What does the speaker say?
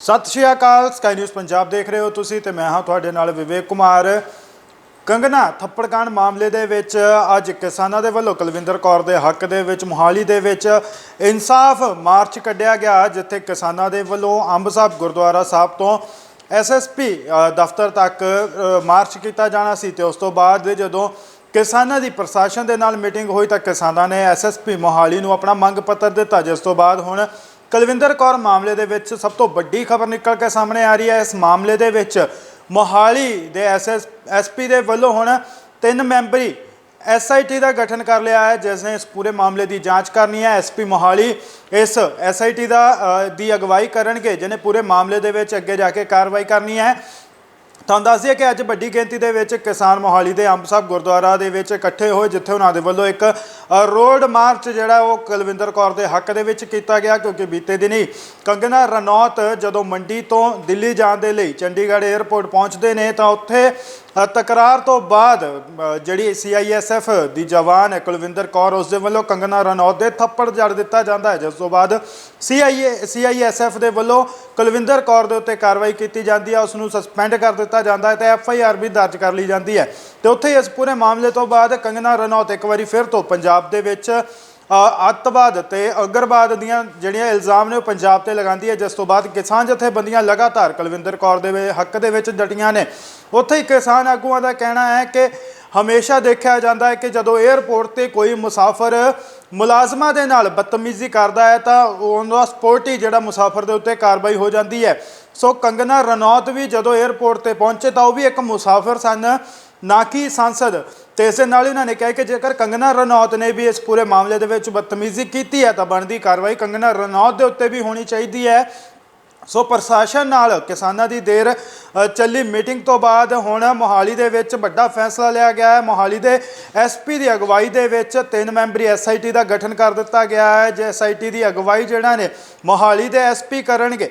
ਸਤਿ ਸ਼੍ਰੀ ਅਕਾਲ ਸਕਾਈ ਨਿਊਜ਼ ਪੰਜਾਬ ਦੇਖ ਰਹੇ ਹੋ ਤੁਸੀਂ ਤੇ ਮੈਂ ਹਾਂ ਤੁਹਾਡੇ ਨਾਲ ਵਿਵੇਕ ਕੁਮਾਰ। ਕੰਗਨਾ ਥੱਪੜਕਾਂਡ ਮਾਮਲੇ ਦੇ ਵਿੱਚ ਅੱਜ ਕਿਸਾਨਾਂ ਦੇ ਵੱਲੋਂ ਕੁਲਵਿੰਦਰ ਕੌਰ ਦੇ ਹੱਕ ਦੇ ਵਿੱਚ ਮੁਹਾਲੀ ਦੇ ਵਿੱਚ ਇਨਸਾਫ ਮਾਰਚ ਕੱਢਿਆ ਗਿਆ, ਜਿੱਥੇ ਕਿਸਾਨਾਂ ਦੇ ਵੱਲੋਂ ਅੰਬ ਸਾਹਿਬ ਗੁਰਦੁਆਰਾ ਸਾਹਿਬ ਤੋਂ ਐਸਐਸਪੀ ਦਫ਼ਤਰ ਤੱਕ ਮਾਰਚ ਕੀਤਾ ਜਾਣਾ ਸੀ ਤੇ ਉਸ ਤੋਂ ਬਾਅਦ ਜਦੋਂ ਕਿਸਾਨਾਂ ਦੀ ਪ੍ਰਸ਼ਾਸਨ ਦੇ ਨਾਲ ਮੀਟਿੰਗ ਹੋਈ ਤਾਂ ਕਿਸਾਨਾਂ ਨੇ ਐਸਐਸਪੀ ਮੋਹਾਲੀ ਨੂੰ ਆਪਣਾ ਮੰਗ ਪੱਤਰ ਦਿੱਤਾ, ਜਿਸ ਤੋਂ ਬਾਅਦ ਹੁਣ ਕੁਲਵਿੰਦਰ ਕੌਰ ਮਾਮਲੇ ਦੇ ਵਿੱਚ ਸਭ ਤੋਂ ਵੱਡੀ ਖਬਰ ਨਿਕਲ ਕੇ ਸਾਹਮਣੇ ਆ ਰਹੀ ਹੈ। ਇਸ ਮਾਮਲੇ ਦੇ ਵਿੱਚ ਮੋਹਾਲੀ ਦੇ ਐਸਐਸ ਐਸਪੀ ਦੇ ਵੱਲੋਂ ਹੁਣ ਤਿੰਨ ਮੈਂਬਰੀ ਐਸਆਈਟੀ ਦਾ ਗਠਨ ਕਰ ਲਿਆ ਹੈ। ਜਿਸ ਨੇ ਇਸ ਪੂਰੇ ਮਾਮਲੇ ਦੀ ਜਾਂਚ ਕਰਨੀ ਹੈ। ਐਸਪੀ ਮੋਹਾਲੀ ਇਸ ਐਸਆਈਟੀ ਦਾ ਦੀ ਅਗਵਾਈ ਕਰਨਗੇ। ਜਿਹਨੇ ਪੂਰੇ ਮਾਮਲੇ ਦੇ ਵਿੱਚ ਅੱਗੇ ਜਾ ਕੇ ਕਾਰਵਾਈ ਕਰਨੀ ਹੈ। ਤੁਹਾਨੂੰ ਦੱਸ ਦਈਏ ਕਿ ਅੱਜ ਵੱਡੀ ਗਿਣਤੀ ਦੇ ਵਿੱਚ ਕਿਸਾਨ ਮੋਹਾਲੀ ਦੇ ਅੰਬ ਸਾਹਿਬ ਗੁਰਦੁਆਰਾ ਦੇ ਵਿੱਚ ਇਕੱਠੇ ਹੋਏ, ਜਿੱਥੇ ਉਹਨਾਂ ਦੇ ਵੱਲੋਂ ਇੱਕ ਰੋਡ ਮਾਰਚ ਜਿਹੜਾ ਉਹ ਕੁਲਵਿੰਦਰ ਕੌਰ ਦੇ ਹੱਕ ਦੇ ਵਿੱਚ ਕੀਤਾ ਗਿਆ ਕਿਉਂਕਿ ਬੀਤੇ ਦਿਨੀ ਕੰਗਨਾ ਰਨੌਤ ਜਦੋਂ ਮੰਡੀ ਤੋਂ ਦਿੱਲੀ ਜਾਣ ਦੇ ਲਈ ਚੰਡੀਗੜ੍ਹ 에ਅਰਪੋਰਟ ਪਹੁੰਚਦੇ ਨੇ ਤਾਂ ਉੱਥੇ ਤਕਰਾਰ ਤੋਂ ਬਾਅਦ ਅ, ਜਿਹੜੀ ਸੀਆਈਐਸਐਫ ਦੀ ਜਵਾਨ ਹੈ ਕੁਲਵਿੰਦਰ ਕੌਰ ਉਸ ਦੇ ਵੱਲੋਂ ਕੰਗਨਾ ਰਣੌਤ ਦੇ ਥੱਪੜ ਜੜ ਦਿੱਤਾ ਜਾਂਦਾ ਹੈ। ਜਿਸ ਤੋਂ ਬਾਅਦ ਸੀਆਈਏ ਸੀਆਈਐਸਐਫ ਦੇ ਵੱਲੋਂ ਕੁਲਵਿੰਦਰ ਕੌਰ ਦੇ ਉੱਤੇ ਕਾਰਵਾਈ ਕੀਤੀ ਜਾਂਦੀ ਹੈ। ਉਸ ਨੂੰ ਸਸਪੈਂਡ ਕਰ ਦਿੱਤਾ ਜਾਂਦਾ ਹੈ ਤੇ ਐਫਆਈਆਰ ਵੀ ਦਰਜ ਕਰ ਲਈ ਜਾਂਦੀ ਹੈ। ਤੇ ਉੱਥੇ ਇਸ ਪੂਰੇ ਮਾਮਲੇ ਤੋਂ ਬਾਅਦ ਕੰਗਨਾ ਰਣੌਤ ਇੱਕ ਵਾਰੀ ਫਿਰ ਤੋਂ ਪੰਜਾਬ ਦੇ ਵਿੱਚ ਅੱਤਵਾਦ ਤੇ ਅਗਰਵਾਦ ਦੀਆਂ ਜਿਹੜੀਆਂ ਇਲਜ਼ਾਮ ਨੇ ਉਹ ਪੰਜਾਬ ਤੇ ਲਗਾਉਂਦੀ ਹੈ। ਜਿਸ ਤੋਂ ਬਾਅਦ ਕਿਸਾਨ ਜਥੇਬੰਦੀਆਂ ਲਗਾਤਾਰ ਕੁਲਵਿੰਦਰ ਕੌਰ ਦੇ ਹੱਕ ਦੇ ਵਿੱਚ ਡਟੀਆਂ ਨੇ। ਉੱਥੇ ਹੀ ਕਿਸਾਨ ਆਗੂਆਂ ਦਾ ਕਹਿਣਾ ਹੈ ਕਿ ਹਮੇਸ਼ਾ ਦੇਖਿਆ ਜਾਂਦਾ ਹੈ ਕਿ ਜਦੋਂ 에ਅਰਪੋਰਟ ਤੇ ਕੋਈ ਮੁਸਾਫਰ ਮੁਲਾਜ਼ਮਾਂ ਦੇ ਨਾਲ ਬਦਤਮੀਜ਼ੀ ਕਰਦਾ ਹੈ, ਤਾਂ ਔਨ ਦਾ ਸਪੋਰਟ ਹੀ ਜਿਹੜਾ ਮੁਸਾਫਰ ਦੇ ਉੱਤੇ ਕਾਰਵਾਈ ਹੋ ਜਾਂਦੀ ਹੈ। ਸੋ ਕੰਗਨਾ ਰਣੌਤ ਵੀ ਜਦੋਂ 에ਅਰਪੋਰਟ ਤੇ ਪਹੁੰਚੇ, ਤਾਂ ਉਹ ਵੀ ਇੱਕ ਮੁਸਾਫਰ ਸਨ। ਨਾ ਕਿ ਸੰਸਦ। ਤੇ ਇਸੇ ਨਾਲ ਹੀ ਉਹਨਾਂ ਨੇ ਕਿਹਾ ਕਿ ਜੇਕਰ ਕੰਗਨਾ ਰਣੌਤ ਨੇ ਵੀ ਇਸ ਪੂਰੇ ਮਾਮਲੇ ਦੇ ਵਿੱਚ ਬਦਤਮੀਜ਼ੀ ਕੀਤੀ ਹੈ, ਤਾਂ ਬਣਦੀ ਕਾਰਵਾਈ ਕੰਗਨਾ ਰਣੌਤ ਦੇ ਉੱਤੇ ਵੀ ਹੋਣੀ ਚਾਹੀਦੀ ਹੈ। ਸੋ ਪ੍ਰਸ਼ਾਸਨ ਨਾਲ ਕਿਸਾਨਾਂ ਦੀ ਦੇਰ ਚੱਲੀ ਮੀਟਿੰਗ ਤੋਂ ਬਾਅਦ ਹੁਣ ਮੋਹਾਲੀ ਦੇ ਵਿੱਚ ਵੱਡਾ ਫੈਸਲਾ ਲਿਆ ਗਿਆ ਹੈ। ਮੋਹਾਲੀ ਦੇ ਐਸਪੀ ਦੀ ਅਗਵਾਈ ਦੇ ਵਿੱਚ ਤਿੰਨ ਮੈਂਬਰੀ ਐਸਆਈਟੀ ਦਾ ਗਠਨ ਕਰ ਦਿੱਤਾ ਗਿਆ ਹੈ। ਜੇ ਐਸਆਈਟੀ ਦੀ ਅਗਵਾਈ ਜਿਹੜਾ ਨੇ, ਮੋਹਾਲੀ ਦੇ ਐਸਪੀ ਕਰਨਗੇ।